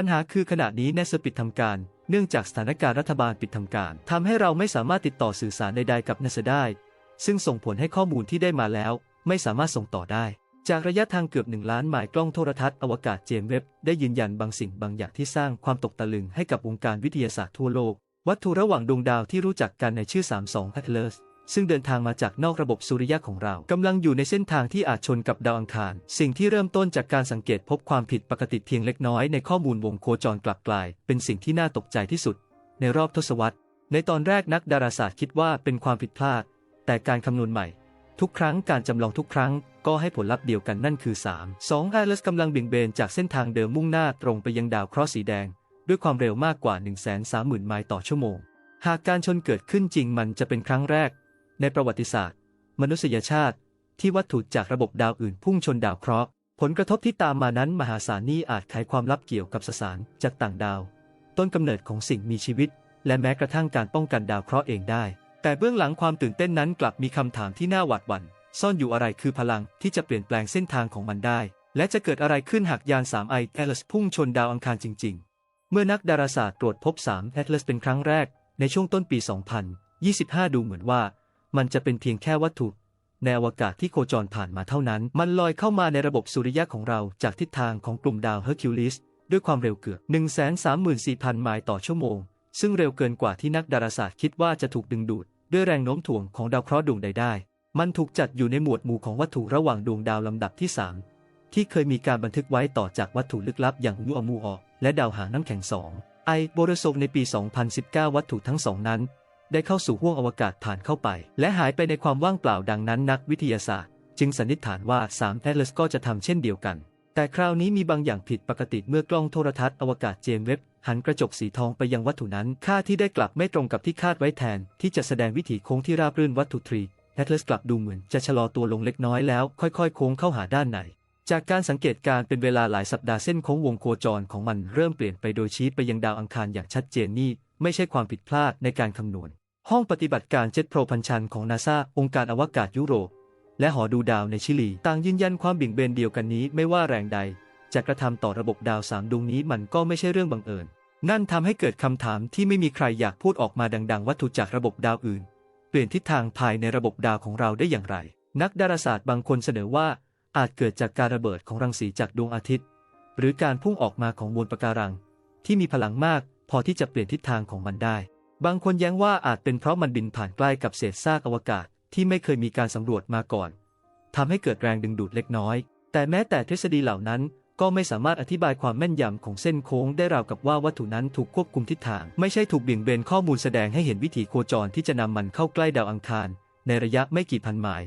ปัญหาคือขณะนี้เนสปิดทำการ เนื่องจากสถานการณ์รัฐบาลปิดทำการทำให้เราไม่สามารถติดต่อสื่อสารใดๆกับเนสได้ ซึ่งส่งผลให้ข้อมูลที่ได้มาแล้ว ไม่สามารถส่งต่อได้ จากระยะทางเกือบหนึ่งล้านไมล์กล้องโทรทัศน์อวกาศเจมส์เว็บได้ยืนยันบางสิ่งบางอย่างที่สร้างความตกตะลึงให้กับวงการวิทยาศาสตร์ทั่วโลก วัตถุระหว่างดวงดาวที่รู้จักกันในชื่อ 32 Atlas ซึ่งเดินทางมาจากนอกระบบสุริยะของเรากำลังอยู่ในเส้นทางที่อาจชนกับดาวอังคาร สิ่งที่เริ่มต้นจากการสังเกตพบความผิดปกติเพียงเล็กน้อยในข้อมูลวงโคจรกลับกลาย เป็นสิ่งที่น่าตกใจที่สุด ในรอบทศวรรษ ในตอนแรกนักดาราศาสตร์คิดว่าเป็นความผิดพลาด แต่การคำนวณใหม่ ทุกครั้งการจำลองทุกครั้ง ก็ให้ผลลัพธ์เดียวกันนั่นคือ 3 2 a อ l ล s กำลังเบี่ยงเบนจากเส้นทางเดิมมุ่งหน้าตรงไปยังดาวเคราะห์สีแดง ด้วยความเร็วมากกว่า 130,000 ไมล์ต่อชั่วโมง หากการชนเกิดขึ้นจริงมันจะเป็นครั้งแรก ในประวัติศาสตร์ มนุษยชาติ ที่วัตถุจากระบบดาวอื่นพุ่งชนดาวเคราะห์ผลกระทบที่ตามมานั้นมหาศาลนี่อาจไขความลับเกี่ยวกับสสารจากต่างดาว ต้นกำเนิดของสิ่งมีชีวิต และแม้กระทั่งการป้องกันดาวเคราะห์เองได้ แต่เบื้องหลังความตื่นเต้นนั้นกลับมีคำถามที่น่าหวาดหวั่น ซ่อนอยู่อะไรคือพลังที่จะเปลี่ยนแปลงเส้นทางของมันได้ และจะเกิดอะไรขึ้นหากยาน3 i a t l a s พุ่งชนดาวอังคารจริง ๆ เมื่อนักดาราศาสตร์ตรวจพบ3 Atlas เป็นครั้งแรกในช่วงต้นปี 2025 ดูเหมือนว่า มันจะเป็นเพียงแค่วัตถุในอวกาศที่โคจรผ่านมาเท่านั้น มันลอยเข้ามาในระบบสุริยะของเราจากทิศทางของกลุ่มดาวเฮอร์คิวลิสด้วยความเร็วเกือบ 134,000 ไมล์ต่อชั่วโมง ซึ่งเร็วเกินกว่าที่นักดาราศาสตร์คิดว่าจะถูกดึงดูด ด้วยแรงโน้มถ่วงของดาวเคราะห์ดวงใดได้ มันถูกจัดอยู่ในหมวดหมู่ของวัตถุระหว่างดวงดาวลำดับที่ 3 ที่เคยมีการบันทึกไว้ต่อจากวัตถุลึกลับอย่างมูอมูออและดาวหางน้ำแข็ง2ไอโบรโซในปี 2019 วัตถุทั้งสองนั้น ได้เข้าสู่ห้วงอวกาศผ่านเข้าไป และหายไปในความว่างเปล่าดังนั้นนักวิทยาศาสตร์ จึงสันนิษฐานว่า3 Atlas ก็จะทำเช่นเดียวกัน แต่คราวนี้มีบางอย่างผิดปกติเมื่อกล้องโทรทัศน์อวกาศเจมส์เว็บหันกระจกสีทองไปยังวัตถุนั้น ค่าที่ได้กลับไม่ตรงกับที่คาดไว้แทน ที่จะแสดงวิถีโค้งที่ราบรื่นวัตถุทรี Atlas กลับดูเหมือนจะชะลอตัวลงเล็กน้อยแล้ว ค่อยๆ โค้งเข้าหาด้านใน จากการสังเกตการเป็นเวลาหลายสัปดาห์เส้นโค้งวงโคจรของมันเริ่มเปลี่ยนไปโดยชี้ไปยังดาวอังคารอย่างชัดเจนนี่ ไม่ใช่ความผิดพลาดในการคำนวณ ห้องปฏิบัติการเจ็ตโปรพันชันของนาซาองค์การอวกาศยุโรป และหอดูดาวในชิลี ต่างยืนยันความบี่งเบนเดียวกันนี้ไม่ว่าแรงใด จะกระทำต่อระบบดาวสามดวงนี้มันก็ไม่ใช่เรื่องบังเอิญ นั่นทำให้เกิดคำถามที่ไม่มีใครอยากพูดออกมาดัง ๆ วัตถุจากระบบดาวอื่น เปลี่ยนทิศทางภายในระบบดาวของเราได้อย่างไร นักดาราศาสตร์บางคนเสนอว่าอาจเกิดจากการระเบิดของรังสีจากดวงอาทิตย์ หรือการพุ่งออกมาของมวลปะการัง ที่มีพลังมาก พอที่จะเปลี่ยนทิศทางของมันได้ บางคนแย้งว่าอาจเป็นเพราะมันบินผ่านใกล้กับเศษซากอวกาศที่ไม่เคยมีการสำรวจมาก่อนทำให้เกิดแรงดึงดูดเล็กน้อย แต่แม้แต่ทฤษฎีเหล่านั้นก็ไม่สามารถอธิบายความแม่นยำของเส้นโค้งได้ราวกับว่าวัตถุนั้นถูกควบคุมทิศทาง ไม่ใช่ถูกเบี่ยงเบนข้อมูลแสดงให้เห็นวิถีโคจรที่จะนำมันเข้าใกล้ดาวอังคาร ในระยะไม่กี่พันไมล์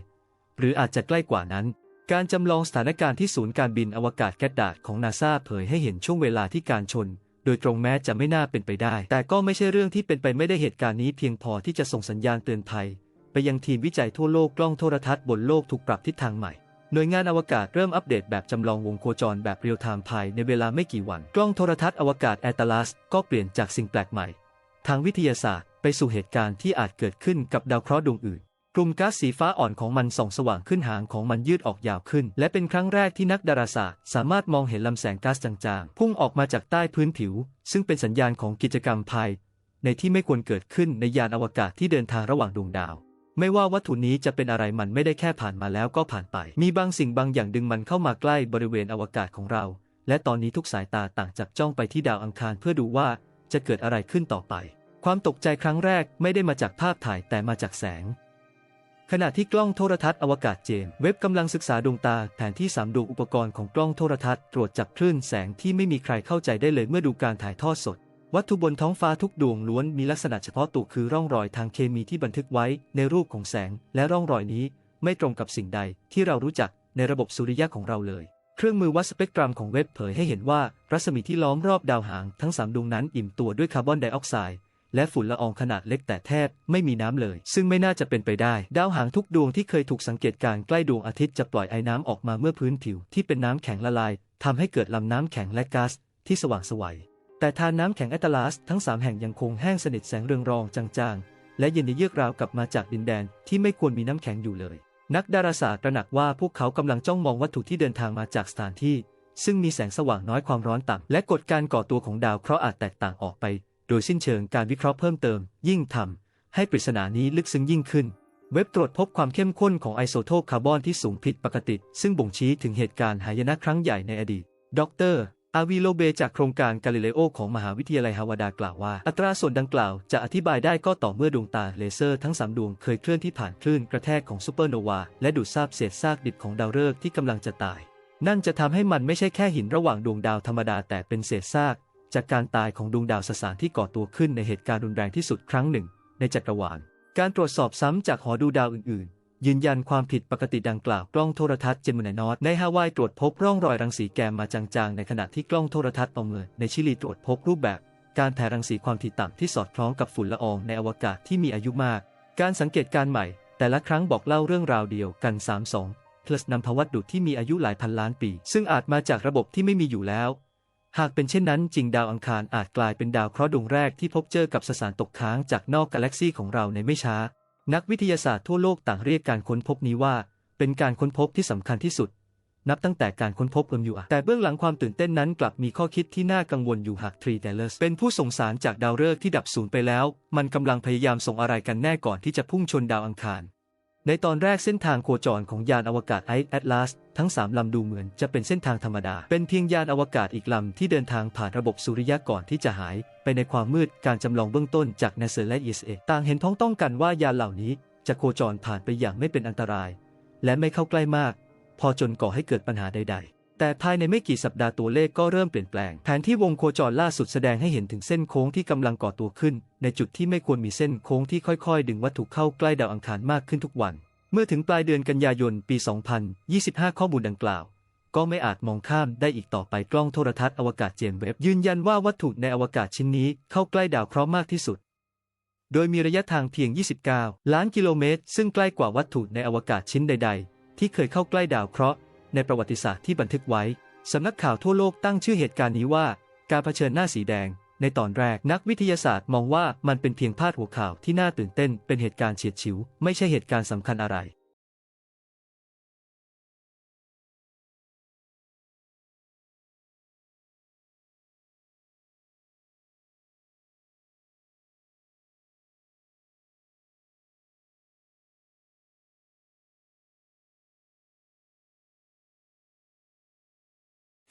หรืออาจจะใกล้กว่านั้น การจำลองสถานการณ์ที่ศูนย์การบินอวกาศแกดดาดของนาซาเผยให้เห็นช่วงเวลาที่การชน โดยตรงแม้จะไม่น่าเป็นไปได้ แต่ก็ไม่ใช่เรื่องที่เป็นไปไม่ได้เหตุการณ์นี้เพียงพอที่จะส่งสัญญาณเตือนภัย ไปยังทีมวิจัยทั่วโลกกล้องโทรทัศน์บนโลกถูกปรับทิศทางใหม่หน่วยงานอวกาศเริ่มอัปเดตแบบจำลองวงโคจรแบบเรียลไทม์ภายในเวลาไม่กี่วัน กล้องโทรทัศน์อวกาศแอตลัสก็เปลี่ยนจากสิ่งแปลกใหม่ ทางวิทยาศาสตร์ไปสู่เหตุการณ์ที่อาจเกิดขึ้นกับดาวเคราะห์ดวงอื่น กลุ่มก๊าซสีฟ้าอ่อนของมันส่องสว่างขึ้นหางของมันยืดออกยาวขึ้น และเป็นครั้งแรกที่นักดาราศาสตร์ สามารถมองเห็นลำแสงก๊าซจางๆ พุ่งออกมาจากใต้พื้นผิว ซึ่งเป็นสัญญาณของกิจกรรมภายในที่ไม่ควรเกิดขึ้นในยานอวกาศที่เดินทางระหว่างดวงดาว ไม่ว่าวัตถุนี้จะเป็นอะไรมันไม่ได้แค่ผ่านมาแล้วก็ผ่านไป มีบางสิ่งบางอย่างดึงมันเข้ามาใกล้บริเวณอวกาศของเรา และตอนนี้ทุกสายตาต่างจับจ้องไปที่ดาวอังคารเพื่อดูว่าจะเกิดอะไรขึ้นต่อไป ความตกใจครั้งแรกไม่ได้มาจากภาพถ่ายแต่มาจากแสง ขณะที่กล้องโทรทัศน์อวกาศเจมส์เว็บกำลังศึกษาดวงตาแผนที่สามดวงอุปกรณ์ของกล้องโทรทัศน์ตรวจจับคลื่นแสงที่ไม่มีใครเข้าใจได้เลยเมื่อดูการถ่ายทอดสด วัตถุบนท้องฟ้าทุกดวงล้วนมีลักษณะเฉพาะตัวคือร่องรอยทางเคมีที่บันทึกไว้ในรูปของแสง และร่องรอยนี้ไม่ตรงกับสิ่งใดที่เรารู้จักในระบบสุริยะของเราเลย เครื่องมือวัดสเปกตรัมของเว็บเผยให้เห็นว่า รัศมีที่ล้อมรอบดาวหางทั้งสามดวงนั้นอิ่มตัวด้วยคาร์บอนไดออกไซด์ และฝุ่นละอองขนาดเล็กแต่แทบไม่มีน้ำเลย ซึ่งไม่น่าจะเป็นไปได้ ดาวหางทุกดวงที่เคยถูกสังเกตการณ์ใกล้ดวงอาทิตย์จะปล่อยไอ้น้ำออกมาเมื่อพื้นผิวที่เป็นน้ำแข็งละลายทำให้เกิดลำน้ำแข็งและก๊าซที่สว่างสวัยแต่ทานน้ำแข็งแอตลาสทั้ง 3 แห่งยังคงแห้งสนิทแสงเรืองรองจางๆ และเย็นเยือกราวกลับมาจากดินแดนที่ไม่ควรมีน้ำแข็งอยู่เลย นักดาราศาสตร์ตระหนักว่าพวกเขากำลังจ้องมองวัตถุที่เดินทางมาจากสถานที่ ซึ่งมีแสงสว่างน้อยความร้อนต่ำและกฎการก่อตัวของดาวเคราะห์อาจแตกต่างออกไป โดยสิ้นเชิงการวิเคราะห์เพิ่มเติม ยิ่งทำให้ปริศนานี้ลึกซึ้งยิ่งขึ้น เว็บตรวจพบความเข้มข้นของไอโซโทปคาร์บอนที่สูงผิดปกติ ซึ่งบ่งชี้ถึงเหตุการณ์หายนะครั้งใหญ่ในอดีต ดรอาวิโลเบจากโครงการกาลิเลโอของมหาวิทยาลัยฮาวาดากล่าวว่า อัตราส่วนดังกล่าวจะอธิบายได้ก็ต่อเมื่อดวงตาเลเซอร์ทั้ง 3 ดวงเคยเคลื่อนที่ผ่านคลื่นกระแทกของซูเปอร์โนวา และดูดซาบเศษซากดิบของดาวฤกษ์ที่กำลังจะตาย นั่นจะทำให้มันไม่ใช่แค่หินระหว่างดวงดาวธรรมดาแต่เป็นเศษซาก จากการตายของดวงดาวสสารที่ก่อตัวขึ้นในเหตุการณ์รุนแรงที่สุดครั้งหนึ่ง ในจักรวาล การตรวจสอบซ้ำจากหอดูดาวอื่นๆ ยืนยันความผิดปกติดังกล่าวกล้องโทรทัศน์เจมินานอตในฮาวายตรวจพบร่องรอยรังสีแกมมาจางๆ ในขณะที่กล้องโทรทัศน์ปอมเมอร์ในชิลีตรวจพบรูปแบบ การแผ่รังสีความถี่ต่ำที่สอดคล้องกับฝุ่นละอองในอวกาศที่มีอายุมาก การสังเกตการณ์ใหม่ แต่ละครั้งบอกเล่าเรื่องราวเดียวกัน 3-2 plus นำทวัตถุที่มีอายุหลายพันล้านปี ซึ่งอาจมาจากระบบที่ไม่มีอยู่แล้ว หากเป็นเช่นนั้นจริงดาวอังคารอาจกลายเป็นดาวเคราะห์ดวงแรกที่พบเจอกับสสารตกค้างจากนอกกาแล็กซีของเราในไม่ช้า นักวิทยาศาสตร์ทั่วโลกต่างเรียกการค้นพบนี้ว่า เป็นการค้นพบที่สำคัญที่สุด นับตั้งแต่การค้นพบเอิมยูแต่เบื้องหลังความตื่นเต้นนั้นกลับมีข้อคิดที่น่ากังวลอยู่หากทรีเดลสเป็นผู้ส่งสารจากดาวฤกษ์ที่ดับสูญไปแล้ว มันกำลังพยายามส่งอะไรกันแน่ก่อนที่จะพุ่งชนดาวอังคาร ในตอนแรกเส้นทางโคจรของยานอวกาศไอแอตลาสทั้ง 3 ลำดูเหมือนจะเป็นเส้นทางธรรมดา เป็นเพียงยานอวกาศอีกลำที่เดินทางผ่านระบบสุริยะก่อนที่จะหาย ไปในความมืดการจำลองเบื้องต้นจากนาเซอร์และเอสเอต่างเห็นพ้องต้องกันว่ายานเหล่านี้จะโคจรผ่านไปอย่างไม่เป็นอันตราย และไม่เข้าใกล้มาก พอจนก่อให้เกิดปัญหาใด ๆ แต่ภายในไม่กี่สัปดาห์ตัวเลขก็เริ่มเปลี่ยนแปลง แผนที่วงโคจรล่าสุดแสดงให้เห็นถึงเส้นโค้งที่กำลังก่อตัวขึ้น ในจุดที่ไม่ควรมีเส้นโค้งที่ค่อยๆ ดึงวัตถุเข้าใกล้ดาวอังคารมากขึ้นทุกวัน เมื่อถึงปลายเดือนกันยายนปี 2025 ข้อมูลดังกล่าว ก็ไม่อาจมองข้ามได้อีกต่อไปกล้องโทรทัศน์อวกาศเจมส์เว็บยืนยันว่าวัตถุในอวกาศชิ้นนี้เข้าใกล้ดาวเคราะห์มากที่สุดโดยมีระยะทางเพียง 29 ล้านกิโลเมตร ซึ่งใกล้กว่าวัตถุในอวกาศชิ้นใด ๆ ที่เคยเข้าใกล้ดาวเคราะห์ ในประวัติศาสตร์ที่บันทึกไว้ สำนักข่าวทั่วโลกตั้งชื่อเหตุการณ์นี้ว่า การเผชิญหน้าสีแดง ในตอนแรกนักวิทยาศาสตร์มองว่ามันเป็นเพียงพาดหัวข่าวที่น่าตื่นเต้น เป็นเหตุการณ์เฉียดฉิว ไม่ใช่เหตุการณ์สำคัญอะไร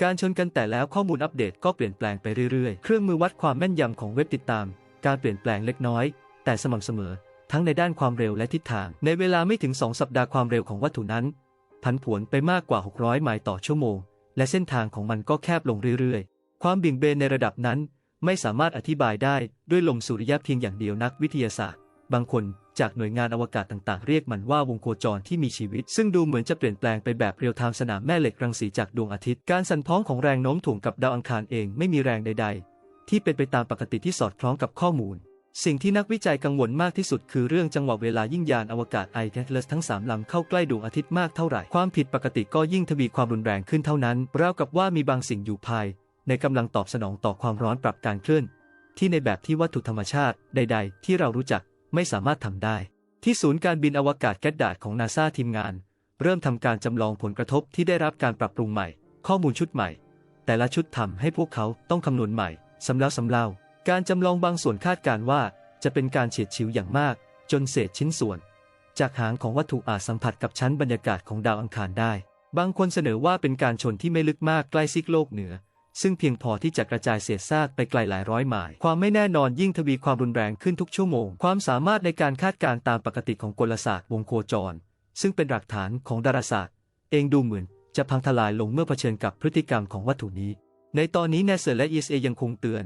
การชนกันแต่แล้วข้อมูลอัปเดตก็เปลี่ยนแปลงไปเรื่อยๆ เครื่องมือวัดความแม่นยำของเว็บติดตาม การเปลี่ยนแปลงเล็กน้อย แต่สม่ำเสมอ ทั้งในด้านความเร็วและทิศทาง ในเวลาไม่ถึง 2 สัปดาห์ความเร็วของวัตถุนั้นผันผวนไปมากกว่า 600 ไมล์ต่อชั่วโมง และเส้นทางของมันก็แคบลงเรื่อยๆ ความบี่งเบนในระดับนั้น ไม่สามารถอธิบายได้ด้วยลมสุริยะเพียงอย่างเดียวนักวิทยาศาสตร์ บางคน จากหน่วยงานอวกาศต่างๆ เรียกมันว่าวงโคจรที่มีชีวิต ซึ่งดูเหมือนจะเปลี่ยนแปลงไปแบบเรียลไทม์สนามแม่เหล็กรังสีจากดวงอาทิตย์ การสั่นพ้องของแรงโน้มถ่วงกับดาวอังคารเองไม่มีแรงใด ๆ ที่เป็นไปตามปกติที่สอดคล้องกับข้อมูลสิ่งที่นักวิจัยกังวลมากที่สุดคือเรื่องจังหวะเวลายิ่งยานอวกาศไอเทเลสทั้ง 3 ลำเข้าใกล้ดวงอาทิตย์มากเท่าไหร่ ความผิดปกติก็ยิ่งทวีความรุนแรงขึ้นเท่านั้นราวกับว่ามีบางสิ่งอยู่ภาย ในกำลังตอบสนองต่อความร้อนปรับการเคลื่อน ที่ในแบบที่วัตถุธรรมชาติใด ๆ ที่เรารู้จัก ไม่สามารถทำได้ ที่ศูนย์การบินอวกาศแกดดาดของนาซาทีมงาน เริ่มทำการจำลองผลกระทบที่ได้รับการปรับปรุงใหม่ ข้อมูลชุดใหม่ แต่ละชุดทำให้พวกเขาต้องคำนวณใหม่ซ้ำแล้วซ้ำเล่า การจำลองบางส่วนคาดการว่า จะเป็นการเฉียดฉิวอย่างมาก จนเศษชิ้นส่วน จากหางของวัตถุอาจสัมผัสกับชั้นบรรยากาศของดาวอังคารได้ บางคนเสนอว่าเป็นการชนที่ไม่ลึกมากใกล้ซีกโลกเหนือ ซึ่งเพียงพอที่จะกระจายเศษซากไปไกลหลายร้อยไมล์ ความไม่แน่นอนยิ่งทวีความรุนแรงขึ้นทุกชั่วโมง ความสามารถในการคาดการณ์ตามปกติของกลศาสตร์วงโคจร ซึ่งเป็นหลักฐานของดาราศาสตร์ เองดูเหมือนจะพังทลายลงเมื่อเผชิญกับพฤติกรรมของวัตถุนี้ ในตอนนี้ NASA และ ESA ยังคงเตือน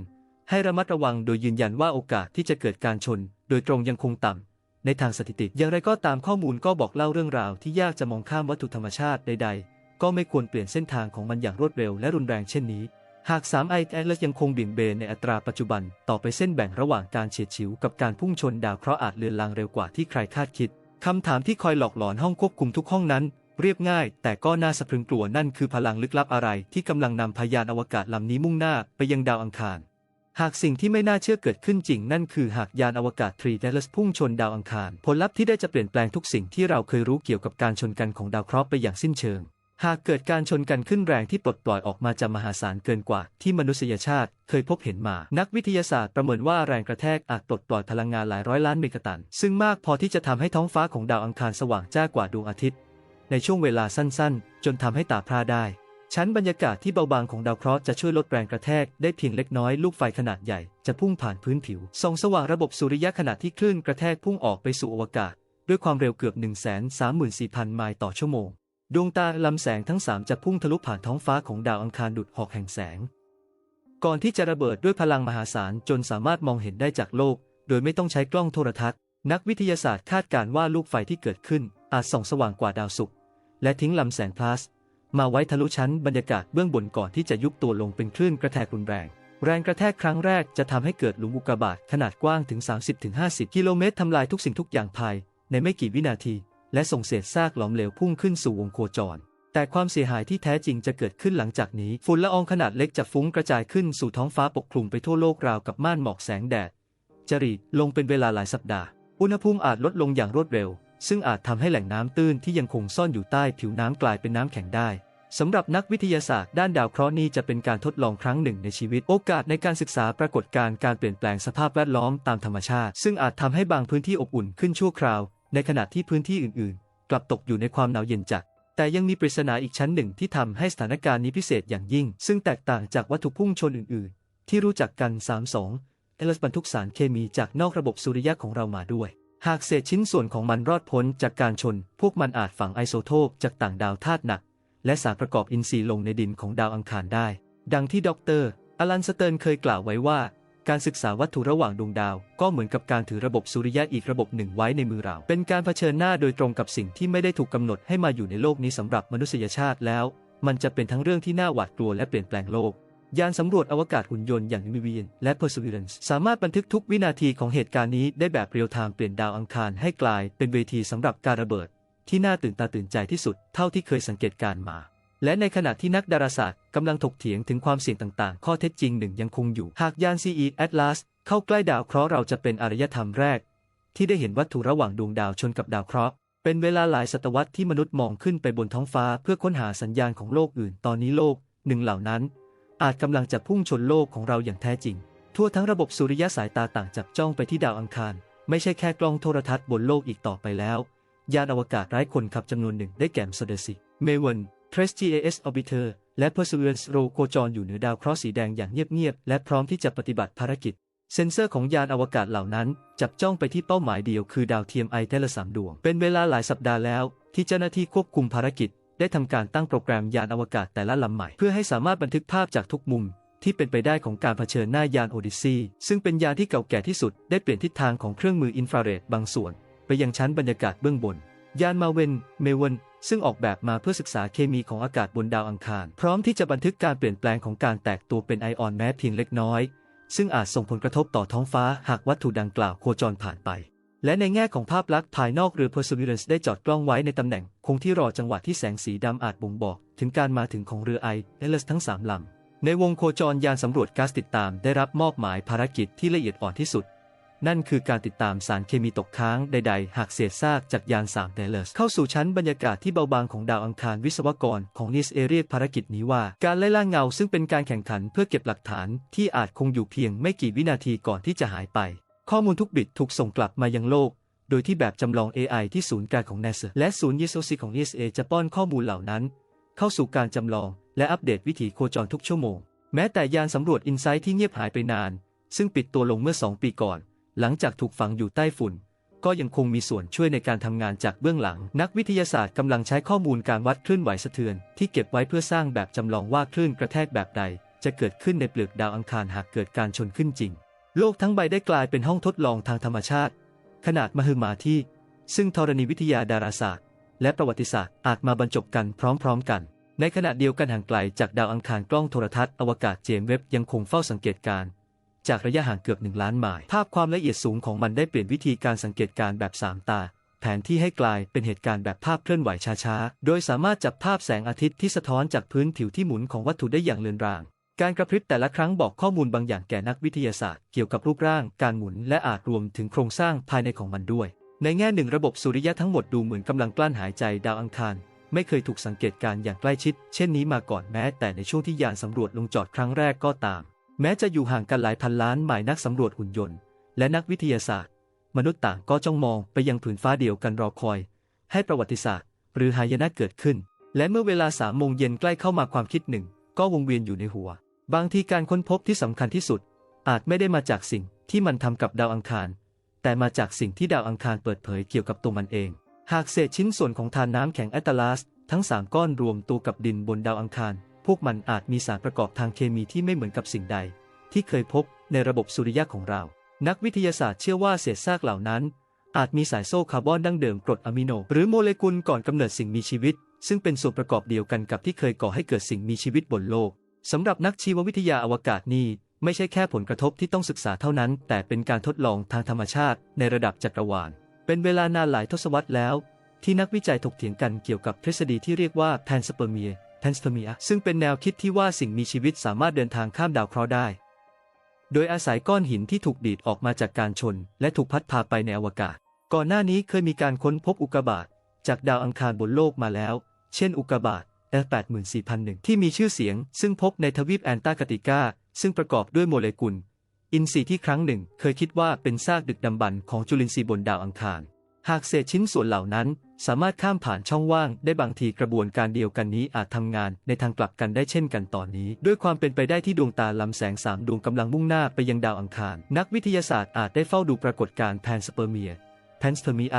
ให้ระมัดระวังโดยยืนยันว่าโอกาสที่จะเกิดการชน โดยตรงยังคงต่ำในทางสถิติอย่างไรก็ตามข้อมูลก็บอกเล่าเรื่องราวที่ยากจะมองข้ามวัตถุธรรมชาติใดๆ ก็ไม่ควรเปลี่ยนเส้นทางของมันอย่างรวดเร็วและรุนแรงเช่นนี้ หาก3 i อ l ยังคงเบี่ยงเบนในอัตราปัจจุบัน ต่อไปเส้นแบ่งระหว่างการเฉียดฉิวกับการพุ่งชนดาวเคราะห์อาจเลือนลางเร็วกว่าที่ใครคาดคิดคำถามที่คอยหลอกหลอนห้องควบคุมทุกห้องนั้น เรียบง่าย แต่ก็น่าสะพรึงกลัวนั่นคือพลังลึกลับอะไร ที่กำลังนำพยานอวกาศลำนี้มุ่งหน้าไปยังดาวอังคาร หากสิ่งที่ไม่น่าเชื่อเกิดขึ้นจริง นั่นคือหากยานอวกาศทรีเดลสพุ่งชนดาวอังคาร ผลลัพธ์ที่ได้จะเปลี่ยนแปลงทุกสิ่งที่เราเคยรู้เกี่ยวกับการชนกันของดาวเคราะห์ไปอย่างสิ้นเชิง หากเกิดการชนกันขึ้นแรงที่ปลดปล่อยออกมาจะมหาศาลเกินกว่าที่มนุษยชาติเคยพบเห็นมา นักวิทยาศาสตร์ประเมินว่าแรงกระแทกอาจปลดปล่อยพลังงานหลายร้อยล้านเมกะตัน ซึ่งมากพอที่จะทำให้ท้องฟ้าของดาวอังคารสว่างจ้ากว่าดวงอาทิตย์ ในช่วงเวลาสั้นๆ จนทำให้ตาพร่าได้ ชั้นบรรยากาศที่เบาบางของดาวเคราะห์จะช่วยลดแรงกระแทกได้เพียงเล็กน้อยลูกไฟขนาดใหญ่จะพุ่งผ่านพื้นผิวส่องสว่างระบบสุริยะขณะที่คลื่นกระแทกพุ่งออกไปสู่อวกาศ ด้วยความเร็วเกือบ 134,000 ไมล์ต่อชั่วโมง ดวงตาลำแสงทั้งสามจะพุ่งทะลุผ่านท้องฟ้าของดาวอังคารดุดหอกแห่งแสง ก่อนที่จะระเบิดด้วยพลังมหาศาลจนสามารถมองเห็นได้จากโลก โดยไม่ต้องใช้กล้องโทรทัศน์ นักวิทยาศาสตร์คาดการณ์ว่าลูกไฟที่เกิดขึ้น อาจส่องสว่างกว่าดาวศุกร์และทิ้งลำแสงพลาสมาไว้ทะลุชั้นบรรยากาศเบื้องบนก่อนที่จะยุบตัวลงเป็นคลื่นกระแทกรุนแรง แรงกระแทกครั้งแรกจะทำให้เกิดหลุมอุกกาบาตขนาดกว้างถึง 30-50 กิโลเมตรทำลายทุกสิ่งทุกอย่างภายในไม่กี่วินาที และส่งเศษซากหลอมเหลวพุ่งขึ้นสู่วงโคจร แต่ความเสียหายที่แท้จริงจะเกิดขึ้นหลังจากนี้ ฝุ่นละอองขนาดเล็กจะฟุ้งกระจายขึ้นสู่ท้องฟ้าปกคลุมไปทั่วโลกราวกับม่านหมอกแสงแดดจรีดลงเป็นเวลาหลายสัปดาห์ อุณหภูมิอาจลดลงอย่างรวดเร็ว ซึ่งอาจทำให้แหล่งน้ำตื้นที่ยังคงซ่อนอยู่ใต้ผิวน้ำกลายเป็นน้ำแข็งได้สำหรับนักวิทยาศาสตร์ด้านดาวเคราะห์นี้จะเป็นการทดลองครั้งหนึ่งในชีวิต โอกาสในการศึกษาปรากฏการณ์การเปลี่ยนแปลงสภาพแวดล้อมตามธรรมชาติ ซึ่งอาจทำให้บางพื้นที่อบอุ่นขึ้นชั่วคราว ในขณะที่พื้นที่อื่นๆ กลับตกอยู่ในความหนาวเย็นจัด แต่ยังมีปริศนาอีกชั้นหนึ่งที่ทำให้สถานการณ์นี้พิเศษอย่างยิ่ง ซึ่งแตกต่างจากวัตถุพุ่งชนอื่นๆ ที่รู้จักกัน 32เอลสบรรทุกสารเคมีจากนอกระบบสุริยะของเรามาด้วย หากเศษชิ้นส่วนของมันรอดพ้นจากการชน พวกมันอาจฝังไอโซโทปจากต่างดาวธาตุหนัก และสารประกอบอินทรีย์ลงในดินของดาวอังคารได้ ดังที่ดรอลันสเติร์นเคยกล่าวไว้ว่า การศึกษาวัตถุระหว่างดวงดาว ก็เหมือนกับการถือระบบสุริยะอีกระบบหนึ่งไว้ในมือเรา เป็นการเผชิญหน้าโดยตรงกับสิ่งที่ไม่ได้ถูกกำหนดให้มาอยู่ในโลกนี้สำหรับมนุษยชาติแล้ว มันจะเป็นทั้งเรื่องที่น่าหวาดกลัวและเปลี่ยนแปลงโลกยานสำรวจอวกาศหุ่นยนต์อย่าง m ิ v นและ Perseverance สามารถบันทึกทุกวินาทีของเหตุการณ์นี้ได้แบบเรียลไทม์เปลี่ยนดาวอังคารให้กลายเป็นเวทีสำหรับการระเบิด ที่น่าตื่นตาตื่นใจที่สุดเท่าที่เคยสังเกตการมา และในขณะที่นักดาราศาสตร์กำลังถกเถียงถึงความเสี่ยงต่างๆ ข้อเท็จจริงหนึ่งยังคงอยู่ หากยาน CE Atlas เข้าใกล้ดาวเคราะห์เราจะเป็นอารยธรรมแรก ที่ได้เห็นวัตถุระหว่างดวงดาวชนกับดาวเคราะห์เป็นเวลาหลายศตวรรษที่มนุษย์มองขึ้นไปบนท้องฟ้าเพื่อค้นหาสัญญาณของโลกอื่น ตอนนี้โลกหนึ่งเหล่านั้น อาจกำลังจะพุ่งชนโลกของเราอย่างแท้จริง ทั่วทั้งระบบสุริยะสายตาต่างจับจ้องไปที่ดาวอังคาร ไม่ใช่แค่กล้องโทรทัศน์บนโลกอีกต่อไปแล้ว ยานอวกาศไร้คนขับจำนวนหนึ่งได้แก่มโซเดซิเมเวน เทรส GAS Orbiter และ Perseverance โรโคจรอยู่เหนือดาวเคราะห์สีแดงอย่างเงียบๆ และพร้อมที่จะปฏิบัติภารกิจ เซ็นเซอร์ของยานอวกาศเหล่านั้น จับจ้องไปที่เป้าหมายเดียวคือดาวเทียมไอเทลสามดวง เป็นเวลาหลายสัปดาห์แล้ว ที่เจ้าหน้าที่ควบคุมภารกิจ ได้ทำการตั้งโปรแกรมยานอวกาศแต่ละลำใหม่ เพื่อให้สามารถบันทึกภาพจากทุกมุมที่เป็นไปได้ของการเผชิญหน้ายานโอดิซีซึ่งเป็นยานที่เก่าแก่ที่สุด ได้เปลี่ยนทิศทางของเครื่องมืออินฟราเรดบางส่วน ไปยังชั้นบรรยากาศเบื้องบน ยานมาเวน เมเวน ซึ่งออกแบบมาเพื่อศึกษาเคมีของอากาศบนดาวอังคาร พร้อมที่จะบันทึกการเปลี่ยนแปลงของการแตกตัวเป็นไอออนแม้เพียงเล็กน้อย ซึ่งอาจส่งผลกระทบต่อท้องฟ้าหากวัตถุดังกล่าวโคจรผ่านไป และในแง่ของภาพลักษณ์ภายนอกเรือ Perseverance ได้จอดกล้องไว้ในตำแหน่ง คงที่รอจังหวะที่แสงสีดำอาจบ่งบอก ถึงการมาถึงของเรือไอเอลสทั้งสามลำในวงโคจรยานสำรวจก๊าซติดตามได้รับมอบหมายภารกิจที่ละเอียดอ่อนที่สุด นั่นคือการติดตามสารเคมีตกค้างใด ๆ หากเศษซากจากยาน3เดลสเข้าสู่ชั้นบรรยากาศที่เบาบางของดาวอังคารวิศวกรของนิสเอเรียกภารกิจนี้ว่า การไล่ล่าเงาซึ่งเป็นการแข่งขันเพื่อเก็บหลักฐานที่อาจคงอยู่เพียงไม่กี่วินาทีก่อนที่จะหายไป ข้อมูลทุกบิตถูกส่งกลับมายังโลก โดยที่แบบจำลอง AI ที่ศูนย์กลางของ NASA และศูนย์ยิโซซีของ ESA จะป้อนข้อมูลเหล่านั้น เข้าสู่การจำลอง และอัปเดตวิถีโคจรทุกชั่วโมง แม้แต่ยานสำรวจอินไซต์ที่เงียบหายไปนาน ซึ่งปิดตัวลงเมื่อ 2 ปีก่อน หลังจากถูกฝังอยู่ใต้ฝุ่น ก็ยังคงมีส่วนช่วยในการทำงานจากเบื้องหลัง นักวิทยาศาสตร์กำลังใช้ข้อมูลการวัดคลื่นไหวสะเทือน ที่เก็บไว้เพื่อสร้างแบบจำลองว่าคลื่นกระแทกแบบใด จะเกิดขึ้นในเปลือกดาวอังคารหากเกิดการชนขึ้นจริง โลกทั้งใบได้กลายเป็นห้องทดลองทางธรรมชาติ ขนาดมหึมาที่ ซึ่งธรณีวิทยาดาราศาสตร์ และประวัติศาสตร์อาจมาบรรจบกันพร้อม ๆ กันในขณะเดียวกันห่างไกลจากดาวอังคารกล้องโทรทัศน์อวกาศเจมส์เว็บยังคงเฝ้าสังเกตการณ์ จากระยะห่างเกือบหนึ่งล้านไมล์ภาพความละเอียดสูงของมันได้เปลี่ยนวิธีการสังเกตการณ์แบบสามตา แผนที่ให้กลายเป็นเหตุการณ์แบบภาพเคลื่อนไหวช้าๆ โดยสามารถจับภาพแสงอาทิตย์ที่สะท้อนจากพื้นผิวที่หมุนของวัตถุได้อย่างเลือนราง การกระพริบแต่ละครั้งบอกข้อมูลบางอย่างแก่นักวิทยาศาสตร์ เกี่ยวกับรูปร่าง การหมุน และอาจรวมถึงโครงสร้างภายในของมันด้วย ในแง่หนึ่งระบบสุริยะทั้งหมดดูเหมือนกำลังกลั้นหายใจดาวอังคารไม่เคยถูกสังเกตการณ์อย่างใกล้ชิด เช่นนี้มาก่อนแม้แต่ในช่วงที่ยานสำรวจลงจอดครั้งแรกก็ตาม แม้จะอยู่ห่างกันหลายพันล้านหมายนักสำรวจหุ่นยนต์ และนักวิทยาศาสตร์ มนุษย์ต่างก็จ้องมองไปยังผืนฟ้าเดียวกันรอคอย ให้ประวัติศาสตร์ หรือหายนะเกิดขึ้น และเมื่อเวลาสามโมงเย็นใกล้เข้ามาความคิดหนึ่ง ก็วงเวียนอยู่ในหัว บางทีการค้นพบที่สำคัญที่สุด อาจไม่ได้มาจากสิ่งที่มันทำกับดาวอังคาร แต่มาจากสิ่งที่ดาวอังคารเปิดเผยเกี่ยวกับตัวมันเอง หากเศษชิ้นส่วนของธารน้ำแข็งแอตลาส ทั้งสามก้อนรวมตัวกับดินบนดาวอังคาร พวกมันอาจมีสารประกอบทางเคมีที่ไม่เหมือนกับสิ่งใด ที่เคยพบในระบบสุริยะของเรา นักวิทยาศาสตร์เชื่อว่าเศษซากเหล่านั้น อาจมีสายโซ่คาร์บอนดั้งเดิมกรดอะมิโน หรือโมเลกุลก่อนกำเนิดสิ่งมีชีวิต ซึ่งเป็นส่วนประกอบเดียวกันกับที่เคยก่อให้เกิดสิ่งมีชีวิตบนโลกสำหรับนักชีววิทยาอวกาศนี่ไม่ใช่แค่ผลกระทบที่ต้องศึกษาเท่านั้น แต่เป็นการทดลองทางธรรมชาติในระดับจักรวาล เป็นเวลานานหลายทศวรรษแล้ว ที่นักวิจัยถกเถียงกันเกี่ยวกับทฤษฎีที่เรียกว่าแพนสเปอร์เมีย แพนสเปอร์เมียซึ่งเป็นแนวคิดที่ว่าสิ่งมีชีวิตสามารถเดินทางข้ามดาวเคราะห์ได้ โดยอาศัยก้อนหินที่ถูกดีดออกมาจากการชน และถูกพัดพาไปในอวกาศ ก่อนหน้านี้เคยมีการค้นพบอุกกาบาตจากดาวอังคารบนโลกมาแล้ว เช่น อุกกาบาต F84001 ที่มีชื่อเสียง ซึ่งพบในทวีปแอนตาร์กติกา ซึ่งประกอบด้วยโมเลกุล อินทรีย์ที่ครั้งหนึ่ง เคยคิดว่าเป็นซากดึกดำบรรพ์ของจุลินทรีย์บนดาวอังคาร หากเศษชิ้นส่วนเหล่านั้น สามารถข้ามผ่านช่องว่างได้บางทีกระบวนการเดียวกันนี้อาจทำงานในทางกลับกันได้เช่นกันตอนนี้ ด้วยความเป็นไปได้ที่ดวงตาลำแสงสามดวงกำลังมุ่งหน้าไปยังดาวอังคาร นักวิทยาศาสตร์อาจได้เฝ้าดูปรากฏการณ์แพนสเปอร์เมียแพนสเปอร์เมีย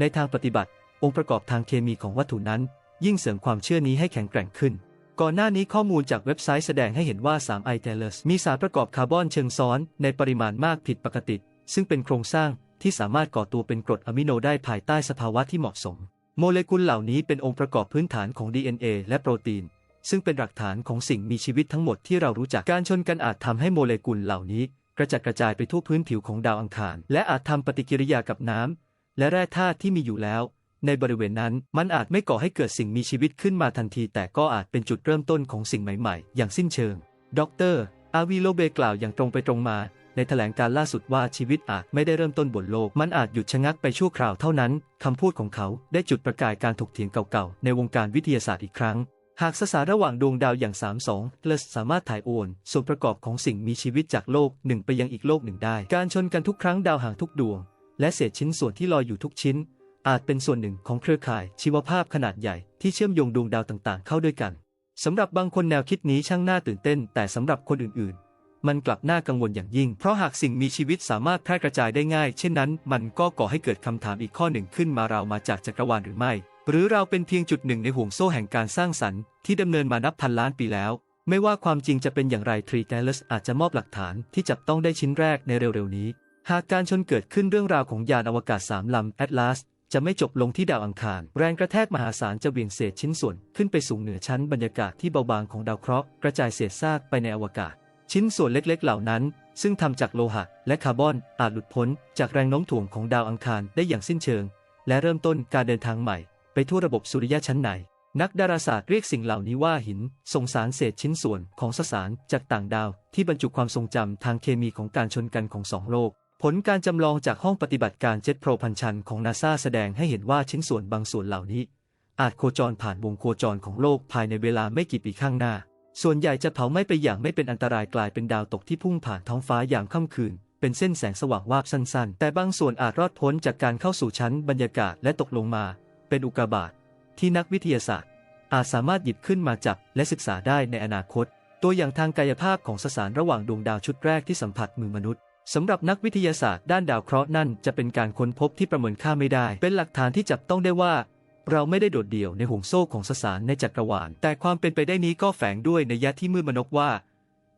ในทางปฏิบัติ องค์ประกอบทางเคมีของวัตถุนั้น ยิ่งเสริมความเชื่อนี้ให้แข็งแกร่งขึ้น ก่อนหน้านี้ข้อมูลจากเว็บไซต์แสดงให้เห็นว่า3ไอเทเลสมีสารประกอบคาร์บอนเชิงซ้อนในปริมาณมากผิดปกติ ซึ่งเป็นโครงสร้าง ที่สามารถก่อตัวเป็นกรดอะมิโนได้ภายใต้สภาวะที่เหมาะสม โมเลกุลเหล่านี้เป็นองค์ประกอบพื้นฐานของ DNA และโปรตีน ซึ่งเป็นหลักฐานของสิ่งมีชีวิตทั้งหมดที่เรารู้จักการชนกันอาจทำให้โมเลกุลเหล่านี้ กระจัดกระจายไปทั่วพื้นผิวของดาวอังคาร และอาจทำปฏิกิริยากับน้ำและแร่ธาตุที่มีอยู่แล้ว ในบริเวณนั้นมันอาจไม่ก่อให้เกิดสิ่งมีชีวิตขึ้นมาทันที แต่ก็อาจเป็นจุดเริ่มต้นของสิ่งใหม่ ๆ อย่างสิ้นเชิง ดรอาวีโลเบกล่าวอย่างตรงไปตรงมา ในแถลงการล่าสุดว่าชีวิตอาจไม่ได้เริ่มต้นบนโลก มันอาจหยุดชะงักไปชั่วคราวเท่านั้นคำพูดของเขาได้จุดประกายการถกเถียงเก่าๆ ในวงการวิทยาศาสตร์อีกครั้ง หากสสารระหว่างดวงดาวอย่าง 32เลสสามารถถ่ายโอน ส่วนประกอบของสิ่งมีชีวิตจากโลกหนึ่งไปยังอีกโลกหนึ่งได้ การชนกันทุกครั้งดาวห่างทุกดวง และเศษชิ้นส่วนที่ลอยอยู่ทุกชิ้น อาจเป็นส่วนหนึ่งของเครือข่ายชีวภาพขนาดใหญ่ที่เชื่อมโยงดวงดาวต่างๆ เข้าด้วยกันสำหรับ บางคนแนวคิดนี้ช่างน่าตื่นเต้น แต่สำหรับคนอื่นๆ มันกลับน่ากังวลอย่างยิ่ง เพราะหากสิ่งมีชีวิตสามารถแพร่กระจายได้ง่าย เช่นนั้น มันก็ก่อให้เกิดคำถามอีกข้อหนึ่งขึ้นมาเรามาจากจักรวาลหรือไม่ หรือเราเป็นเพียงจุดหนึ่งในห่วงโซ่แห่งการสร้างสรรค์ที่ดำเนินมานับพันล้านปีแล้ว ไม่ว่าความจริงจะเป็นอย่างไรทรีเทเลสอาจจะมอบหลักฐานที่จับต้องได้ชิ้นแรกในเร็วๆนี้ หากการชนเกิดขึ้นเรื่องราวของยานอวกาศสามลำแอตลาสจะไม่จบลงที่ดาวอังคาร แรงกระแทกมหาศาลจะเบี่ยงเศษชิ้นส่วน ขึ้นไปสู่เหนือชั้นบรรยากาศที่เบาบางของดาวเคราะห์กระจายเศษซากไปในอวกาศ ชิ้นส่วนเล็กๆ เหล่านั้น ซึ่งทำจากโลหะ และคาร์บอนอาจหลุดพ้นจากแรงโน้มถ่วงของดาวอังคารได้อย่างสิ้นเชิง และเริ่มต้นการเดินทางใหม่ ไปทั่วระบบสุริยะชั้นในนักดาราศาสตร์เรียกสิ่งเหล่านี้ว่าหินส่งสารเศษชิ้นส่วนของสสารจากต่างดาว ที่บรรจุความทรงจำทางเคมีของการชนกันของสองโลก ผลการจำลองจากห้องปฏิบัติการเจ็ตโปรพันชันของนาซาแสดงให้เห็นว่าชิ้นส่วนบางส่วนเหล่านี้ อาจโคจรผ่านวงโคจรของโลกภายในเวลาไม่กี่ปีข้างหน้า ส่วนใหญ่จะเผาไหม้ไปอย่างไม่เป็นอันตรายกลายเป็นดาวตกที่พุ่งผ่านท้องฟ้าอย่างค่ำคืน เป็นเส้นแสงสว่างวาบสั้นๆ แต่บางส่วนอาจรอดพ้นจากการเข้าสู่ชั้นบรรยากาศและตกลงมา เป็นอุกกาบาตที่นักวิทยาศาสตร์ อาจสามารถหยิบขึ้นมาจับและศึกษาได้ในอนาคต ตัวอย่างทางกายภาพของสสารระหว่างดวงดาวชุดแรกที่สัมผัสมือมนุษย์สำหรับนักวิทยาศาสตร์ด้านดาวเคราะห์นั่นจะเป็นการค้นพบที่ประเมินค่าไม่ได้ เป็นหลักฐานที่จับต้องได้ว่า เราไม่ได้โดดเดี่ยวในห่วงโซ่ของสสารในจักรวาล แต่ความเป็นไปได้นี้ก็แฝงด้วยในยะที่มืดมนกว่า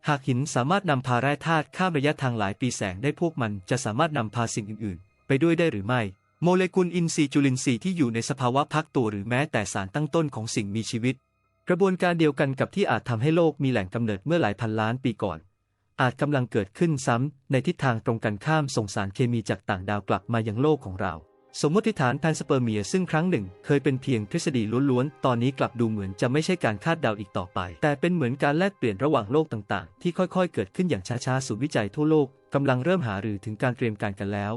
หากหินสามารถนำพาแร่ธาตุข้ามระยะทางหลายปีแสงได้พวกมันจะสามารถนำพาสิ่งอื่นๆ ไปด้วยได้หรือไม่ โมเลกุลอินทรีย์จุลินทรีย์ที่อยู่ในสภาวะพักตัวหรือแม้แต่สารตั้งต้นของสิ่งมีชีวิต กระบวนการเดียวกันกับที่อาจทำให้โลกมีแหล่งกำเนิดเมื่อหลายพันล้านปีก่อน อาจกำลังเกิดขึ้นซ้ำในทิศทางตรงกันข้ามส่งสารเคมีจากต่างดาวกลับมายังโลกของเรา สมมติฐานแพนสเปอร์เมียซึ่งครั้งหนึ่งเคยเป็นเพียงทฤษฎีล้วนๆ ตอนนี้กลับดูเหมือนจะไม่ใช่การคาดเดาอีกต่อไป แต่เป็นเหมือนการแลกเปลี่ยนระหว่างโลกต่างๆ ที่ค่อยๆ เกิดขึ้นอย่างช้าๆสู่วิจัยทั่วโลกกำลังเริ่มหารือถึงการเตรียมการกันแล้ว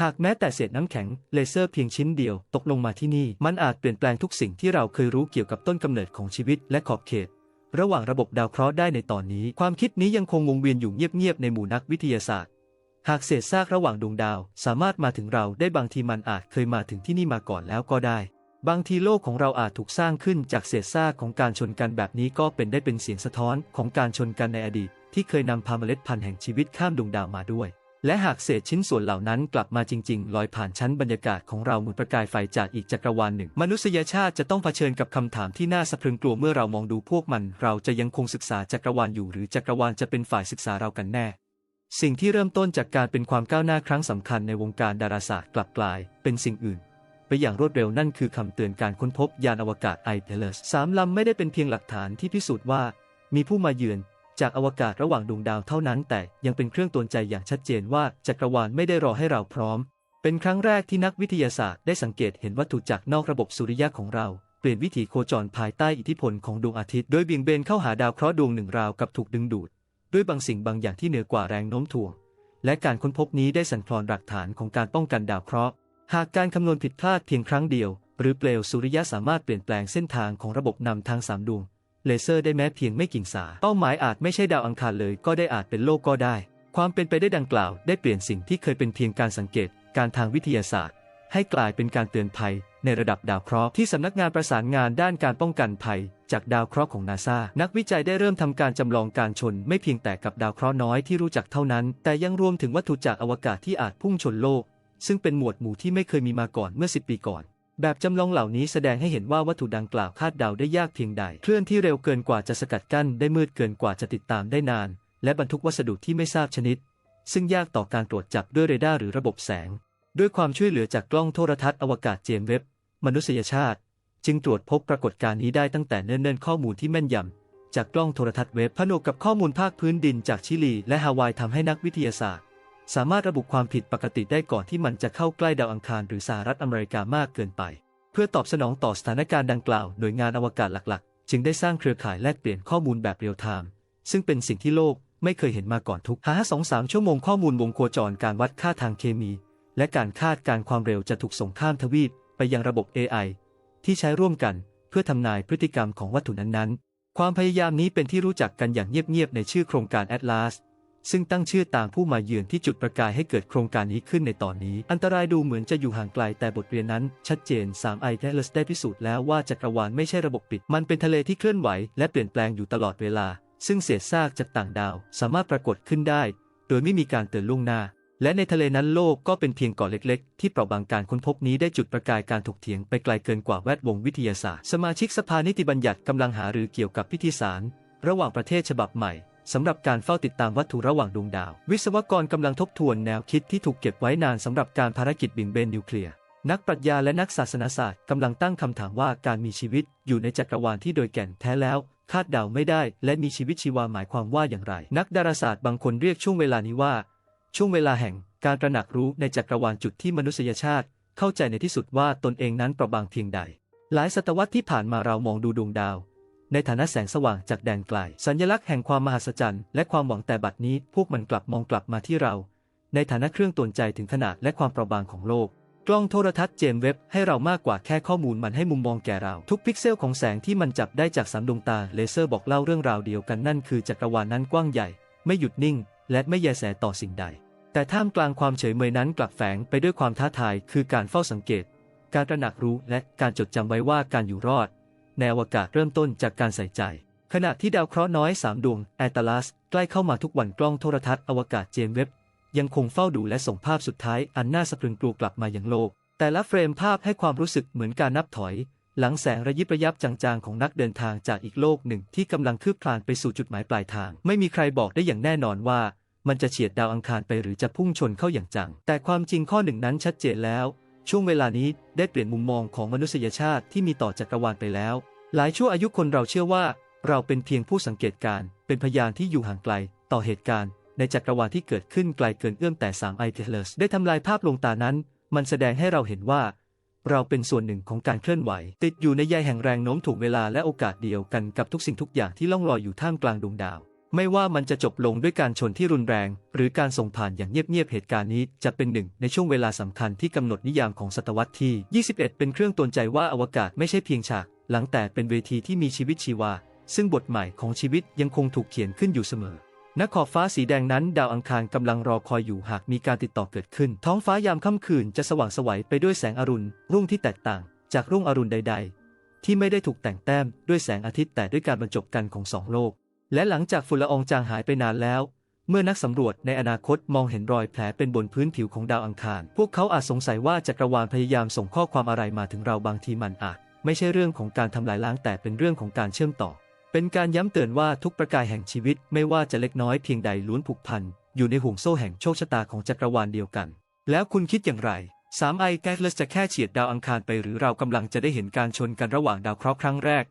หากแม้แต่เศษน้ำแข็งเลเซอร์เพียงชิ้นเดียวตกลงมาที่นี่ มันอาจเปลี่ยนแปลงทุกสิ่งที่เราเคยรู้เกี่ยวกับต้นกำเนิดของชีวิตและขอบเขต ระหว่างระบบดาวเคราะห์ได้ในตอนนี้ ความคิดนี้ยังคงวงเวียนอยู่เงียบๆในหมู่นักวิทยาศาสตร์ หากเศษซากระหว่างดวงดาว สามารถมาถึงเราได้บางทีมันอาจเคยมาถึงที่นี่มาก่อนแล้วก็ได้ บางทีโลกของเราอาจถูกสร้างขึ้นจากเศษซากของการชนกันแบบนี้ก็เป็นได้เป็นเสียงสะท้อนของการชนกันในอดีต ที่เคยนำพาเมล็ดพันธุ์แห่งชีวิตข้ามดวงดาวมาด้วย และหากเศษชิ้นส่วนเหล่านั้นกลับมาจริง ๆ ลอยผ่านชั้นบรรยากาศของเราเหมือนประกายไฟจากอีกจักรวาลหนึ่ง มนุษยชาติจะต้องเผชิญกับคำถามที่น่าสะพรึงกลัวเมื่อเรามองดูพวกมัน เราจะยังคงศึกษาจักรวาลอยู่ หรือจักรวาลจะเป็นฝ่ายศึกษาเรากันแน่ สิ่งที่เริ่มต้นจากการเป็นความก้าวหน้าครั้งสำคัญในวงการดาราศาสตร์กลับกลายเป็นสิ่งอื่น ไปอย่างรวดเร็วนั่นคือคำเตือนการค้นพบยานอวกาศไอเพลสสามลำไม่ได้เป็นเพียงหลักฐานที่พิสูจน์ว่า มีผู้มาเยือนจากอวกาศระหว่างดวงดาวเท่านั้น แต่ยังเป็นเครื่องตือนใจอย่างชัดเจนว่าจักรวาลไม่ได้รอให้เราพร้อม เป็นครั้งแรกที่นักวิทยาศาสตร์ได้สังเกตเห็นวัตถุจากนอกระบบสุริยะของเรา เปลี่ยนวิถีโคจรภายใต้อิทธิพลของดวงอาทิตย์โดยเบี่ยงเบนเข้าหาดาวเคราะห์ดวงหนึ่งราวกับถูกดึงดูด ด้วยบางสิ่งบางอย่างที่เหนือกว่าแรงโน้มถ่วง และการค้นพบนี้ได้สั่นคลอนหลักฐานของการป้องกันดาวเคราะห์ หากการคำนวณผิดพลาดเพียงครั้งเดียว หรือเปลวสุริยะสามารถเปลี่ยนแปลงเส้นทางของระบบนำทางสามดวงเลเซอร์ได้แม้เพียงไม่กี่งสาเป้าหมายอาจไม่ใช่ดาวอังคารเลยก็ได้อาจเป็นโลกก็ได้ ความเป็นไปได้ดังกล่าว ได้เปลี่ยนสิ่งที่เคยเป็นเพียงการสังเกต การทางวิทยาศาสตร์ ให้กลายเป็นการเตือนภัย ในระดับดาวเคราะห์ที่สำนักงานประสานงานด้านการป้องกันภัย จากดาวเคราะห์ของนาซานักวิจัยได้เริ่มทำการจำลองการชนไม่เพียงแต่กับดาวเคราะห์น้อยที่รู้จักเท่านั้น แต่ยังรวมถึงวัตถุจากอวกาศที่อาจพุ่งชนโลก ซึ่งเป็นหมวดหมู่ที่ไม่เคยมีมาก่อนเมื่อ 10 ปีก่อนแบบจำลองเหล่านี้แสดงให้เห็นว่าวัตถุดังกล่าวคาดเดาได้ยากเพียงใด เคลื่อนที่เร็วเกินกว่าจะสกัดกั้น ได้มืดเกินกว่าจะติดตามได้นาน และบรรทุกวัสดุที่ไม่ทราบชนิด ซึ่งยากต่อการตรวจจับด้วยเรดาร์หรือระบบแสง ด้วยความช่วยเหลือจากกล้องโทรทัศน์อวกาศเจมส์เว็บ มนุษยชาติ จึงตรวจพบปรากฏการณ์นี้ได้ตั้งแต่เนิ่นๆข้อมูลที่แม่นยำ จากกล้องโทรทัศน์เว็บผนวกกับข้อมูลภาคพื้นดินจากชิลี และฮาวายทำให้นักวิทยาศาสตร์ สามารถระบุความผิดปกติได้ก่อนที่มันจะเข้าใกล้ดาวอังคารหรือสหรัฐอเมริกามากเกินไป เพื่อตอบสนองต่อสถานการณ์ดังกล่าวหน่วยงานอวกาศหลักๆ จึงได้สร้างเครือข่ายแลกเปลี่ยนข้อมูลแบบเรียลไทม์ซึ่งเป็นสิ่งที่โลกไม่เคยเห็นมาก่อนทุกหาสองสามชั่วโมงข้อมูลวงโคจรการวัดค่าทางเคมี และการคาดการณ์ความเร็วจะถูกส่งข้ามทวีป ไปยังระบบ AI ที่ใช้ร่วมกันเพื่อทำนายพฤติกรรมของวัตถุนั้นๆ ความพยายามนี้เป็นที่รู้จักกันอย่างเงียบๆในชื่อโครงการ Atlas ซึ่งตั้งชื่อตามผู้มาเยือนที่จุดประกายให้เกิดโครงการนี้ขึ้นในตอนนี้ อันตรายดูเหมือนจะอยู่ห่างไกลแต่บทเรียนนั้น ชัดเจน 3 i t e l s ได้พิสูจน์แล้วว่าจักรวาลไม่ใช่ระบบปิด มันเป็นทะเลที่เคลื่อนไหว และเปลี่ยนแปลงอยู่ตลอดเวลา ซึ่งเศษซากจากต่างดาว สามารถปรากฏขึ้นได้ โดยไม่มีการเตือนล่วงหน้า และในทะเลนั้นโลกก็เป็นเพียงเกาะเล็กๆ ที่เปราะบางการค้นพบนี้ได้จุดประกายการถกเถียงไปไกลเกินกว่าแวดวงวิทยาศาสตร์ สมาชิกสภานิติบัญญัติกำลังหารือเกี่ยวกับพิธีสาร ระหว่างประเทศฉบับใหม่สำหรับการเฝ้าติดตามวัตถุระหว่างดวงดาว วิศวกรกำลังทบทวนแนวคิดที่ถูกเก็บไว้นานสำหรับการภารกิจบินเบนนิวเคลียร์นักปรัชญาและนักศาสนาศาสตร์กำลังตั้งคำถามว่าการมีชีวิตอยู่ในจักรวาลที่โดยแก่นแท้แล้ว คาดเดาไม่ได้ และมีชีวิตชีวาหมายความว่าอย่างไร นักดาราศาสตร์บางคนเรียกช่วงเวลานี้ว่า ช่วงเวลาแห่งการตระหนักรู้ในจักรวาลจุดที่มนุษยชาติ เข้าใจในที่สุดว่าตนเองนั้นเปราะบางเพียงใด หลายศตวรรษที่ผ่านมาเรามองดูดวงดาว ในฐานะแสงสว่างจากแดนไกล สัญลักษณ์แห่งความมหัศจรรย์และความหวังแต่บัดนี้พวกมันกลับมองกลับมาที่เรา ในฐานะเครื่องตรวจใจถึงขนาดและความเปราะบางของโลก กล้องโทรทัศน์เจมเว็บให้เรามากกว่าแค่ข้อมูลมันให้มุมมองแก่เราทุกพิกเซลของแสงที่มันจับได้จากสามดวงตาเลเซอร์บอกเล่าเรื่องราวเดียวกันนั่นคือจักรวาลนั้นกว้างใหญ่ ไม่หยุดนิ่ง และไม่แยแสต่อสิ่งใด แต่ท่ามกลางความเฉยเมยนั้นกลับแฝงไปด้วยความท้าทายคือการเฝ้าสังเกต การตระหนักรู้และการจดจำไว้ว่าการอยู่รอดในอวกาศเริ่มต้นจากการใส่ใจ ขณะที่ดาวเคราะห์น้อยสามดวงแอตลัสใกล้เข้ามาทุกวันกล้องโทรทัศน์อวกาศเจมส์เว็บยังคงเฝ้าดูและส่งภาพสุดท้ายอันน่าสะพรึงกลัวกลับมายังโลก แต่ละเฟรมภาพให้ความรู้สึกเหมือนการนับถอย หลังแสงระยิบระยับจางๆ ของนักเดินทางจากอีกโลกหนึ่งที่กำลังคืบคลานไปสู่จุดหมายปลายทาง ไม่มีใครบอกได้อย่างแน่นอนว่า มันจะเฉียดดาวอังคารไปหรือจะพุ่งชนเข้าอย่างจัง แต่ความจริงข้อหนึ่งนั้นชัดเจนแล้ว ช่วงเวลานี้ได้เปลี่ยนมุมมองของมนุษยชาติที่มีต่อจักรวาลไปแล้ว หลายชั่วอายุคนเราเชื่อว่า เราเป็นเพียงผู้สังเกตการณ์เป็นพยานที่อยู่ห่างไกล ต่อเหตุการณ์ ในจักรวาลที่เกิดขึ้นไกลเกินเอื้อมแต่3ไอเทเลสได้ทำลายภาพลวงตานั้น มันแสดงให้เราเห็นว่า เราเป็นส่วนหนึ่งของการเคลื่อนไหว ติดอยู่ในใยแห่งแรงโน้มถ่วงเวลาและโอกาสเดียวกันกับทุกสิ่งทุกอย่างที่ล่องลอยอยู่ท่ามกลางดวงดาว ไม่ว่ามันจะจบลงด้วยการชนที่รุนแรง หรือการส่งผ่านอย่างเงียบๆเหตุการณ์นี้ จะเป็นหนึ่งในช่วงเวลาสำคัญที่กำหนดนิยามของศตวรรษที่ 21 เป็นเครื่องตนใจว่าอวกาศไม่ใช่เพียงฉาก หลังแต่เป็นเวทีที่มีชีวิตชีวา ซึ่งบทใหม่ของชีวิตยังคงถูกเขียนขึ้นอยู่เสมอณขอบฟ้าสีแดงนั้น ดาวอังคารกำลังรอคอยอยู่หากมีการติดต่อเกิดขึ้น ท้องฟ้ายามค่ำคืนจะสว่างสวัยไปด้วยแสงอรุณ รุ่งที่แตกต่าง จากรุ่งอรุณใด ๆ ที่ไม่ได้ถูกแต่งแต้มด้วยแสงอาทิตย์แต่ด้วยการบรรจบกันของสองโลก และหลังจากฝุ่นละอองจางหายไปนานแล้ว เมื่อนักสำรวจในอนาคตมองเห็นรอยแผลเป็นบนพื้นผิวของดาวอังคาร พวกเขาอาจสงสัยว่าจักรวาลพยายามส่งข้อความอะไรมาถึงเราบางทีมันอาจ ไม่ใช่เรื่องของการทำลายล้างแต่เป็นเรื่องของการเชื่อมต่อ เป็นการย้ำเตือนว่าทุกประกายแห่งชีวิตไม่ว่าจะเล็กน้อยเพียงใดล้วนผูกพันอยู่ในห่วงโซ่แห่งโชคชะตาของจักรวาลเดียวกัน แล้วคุณคิดอย่างไร3 i g a t l e s จะแค่เฉียดดาวอังคารไปหรือเรากำลังจะได้เห็นการชนกันระหว่างดาวเคราะห์ครั้งแรก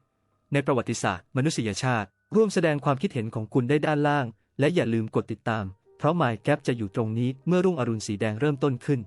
ในประวัติศาสตร์ มนุษยชาติ ร่วมแสดงความคิดเห็นของคุณได้ด้านล่าง และอย่าลืมกดติดตาม เพราะ My Gap จะอยู่ตรงนี้เมื่อรุ่งอรุณสีแดงเริ่มต้นขึ้น